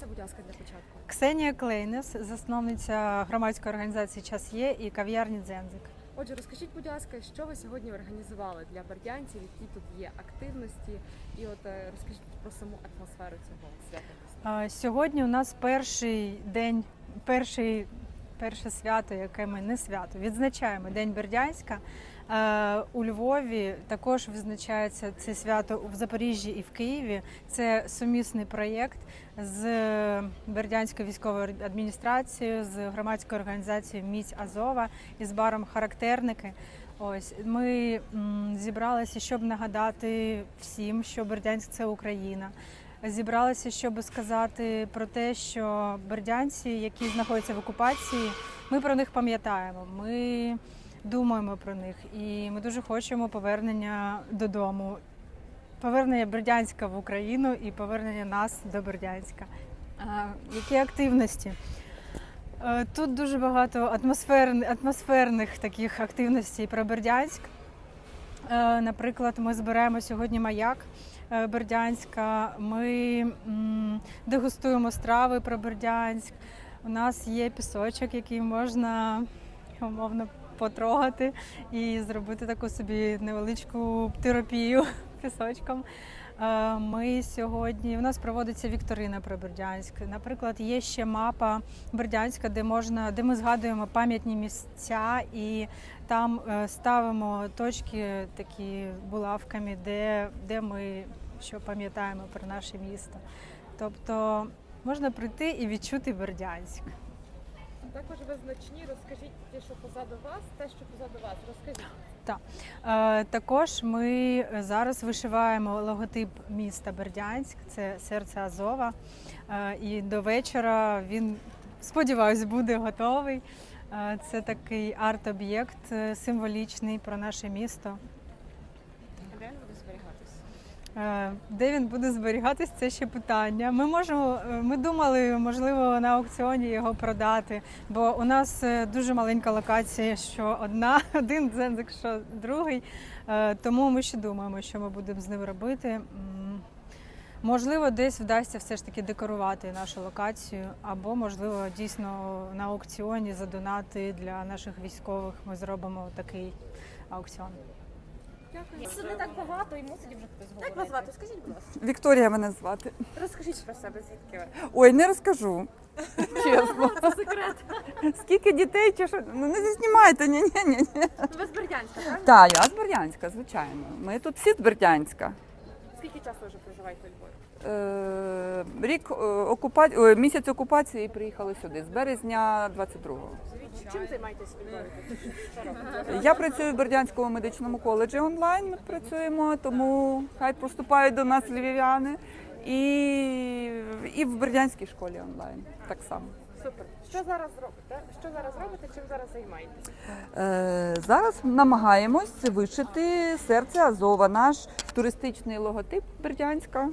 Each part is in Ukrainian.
Це, будь ласка, для початку. Ксенія Клейнес, засновниця громадської організації Час є і кав'ярні Дзензик. Отже, розкажіть, будь ласка, що ви сьогодні організували для бердянців, які тут є активності, і от е, розкажіть про саму атмосферу цього свята. Сьогодні у нас перший день, перший, перше свято, яке ми не свято, відзначаємо День Бердянська. Е, У Львові також відзначається це свято в Запоріжжі і в Києві. Це сумісний проєкт з Бердянською військовою адміністрацією, з громадською організацією Міць Азова і з баром Характерники. Ось ми зібралися, щоб нагадати всім, що Бердянськ це Україна. Зібралися, щоб сказати про те, що бердянці, які знаходяться в окупації, ми про них пам'ятаємо. Ми думаємо про них, і ми дуже хочемо повернення додому, повернення Бердянська в Україну і повернення нас до Бердянська. Які активності? Е, Тут дуже багато атмосферних, атмосферних таких активностей про Бердянськ. Е, Наприклад, ми збираємо сьогодні маяк е, Бердянська. Ми дегустуємо страви про Бердянськ. У нас є пісочок, який можна умовно потрогати і зробити таку собі невеличку терапію пісочком. Е, Ми сьогодні у нас проводиться вікторина про Бердянськ. Наприклад, є ще мапа Бердянська, де можна, де ми згадуємо пам'ятні місця і там е, ставимо точки такі булавками, де, де ми що пам'ятаємо про наше місто. Тобто можна прийти і відчути Бердянськ. Також визначні, розкажіть що позаду вас, те, що позаду вас. Розкажіть. Е, Також ми зараз вишиваємо логотип міста Бердянськ, це серце Азова. Е, І до вечора він, сподіваюсь, буде готовий. Е, Це такий арт-об'єкт символічний про наше місто. Де він буде зберігатися? Е, Де він буде зберігатись, це ще питання. Ми можемо, е, ми думали, можливо, на аукціоні його продати, бо у нас е, дуже маленька локація, що одна, один дзензик, що другий. Е, Тому ми ще думаємо, що ми будемо з ним робити. Можливо, десь вдасться все ж таки декорувати нашу локацію, або можливо дійсно на аукціоні задонати для наших військових. Ми зробимо такий аукціон. Дякую. Це не так багато і мусить вже хтось говорити. Як вас звати? Скажіть, будь ласка. Вікторія мене звати. Розкажіть про себе, звідки ви? Ой, не розкажу. Чесно. Це секрет. Скільки дітей чи що? Ну не знімайте, ні, ні, ні, ні. Ви з Бердянська, правильно? Так, я з Бердянська, звичайно. Ми тут всі з Бердянська. Скільки часу ви вже проживаєте у Львові? Е, рік е, окупа... Місяць окупації і приїхали сюди з березня 22-го. Чим займаєтесь Львові? Я працюю в Бердянському медичному коледжі онлайн. Ми працюємо, тому хай поступають до нас львів'яни. І, і в Бердянській школі онлайн так само. Супер. Що зараз робите? Що зараз робите? Чим зараз займаєтесь? Е, Зараз намагаємось вишити серце Азова, наш туристичний логотип Бердянська,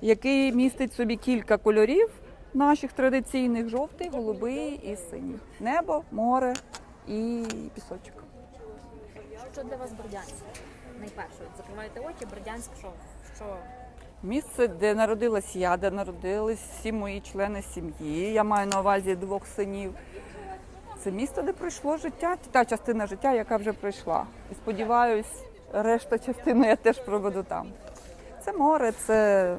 який містить собі кілька кольорів наших традиційних жовтий, голубий і синій. Небо, море і пісочок. Що для вас Бердянськ? Найперше, от закриваєте очі, Бердянськ, що? що? Місце, де народилась я, де народились всі мої члени сім'ї. Я маю на увазі двох синів. Це місто, де пройшло життя, та частина життя, яка вже пройшла. І сподіваюсь, решта частини я теж проведу там. Це море, це,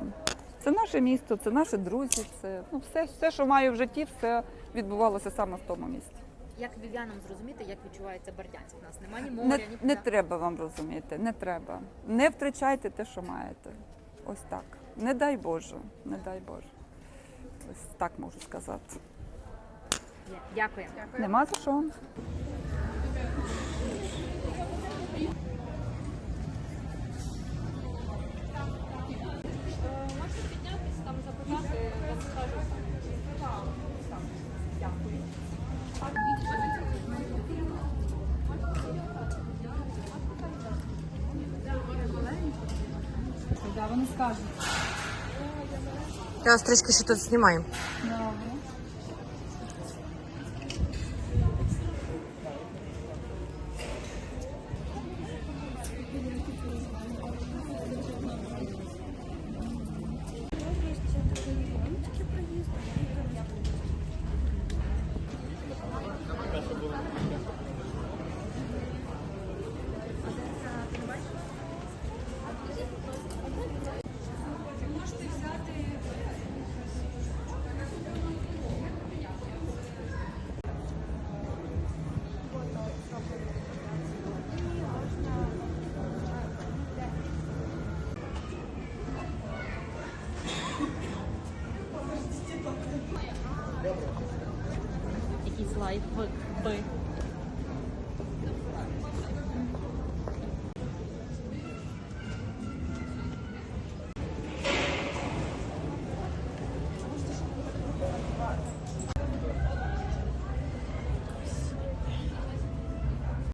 це наше місто, це наші друзі, це ну, все, все, що маю в житті, все відбувалося саме в тому місці. Як львів'янам зрозуміти, як відчувається Бердянськ? У нас немає ні Не, моря, ні не треба вам розуміти, не треба. Не втрачайте те, що маєте. Ось так. Не дай Боже, не дай Боже. Ось так можу сказати. Є. Дякую. Нема за що. Вони скажуть. Я вас трішки ще тут знімаю. Якийсь лайф.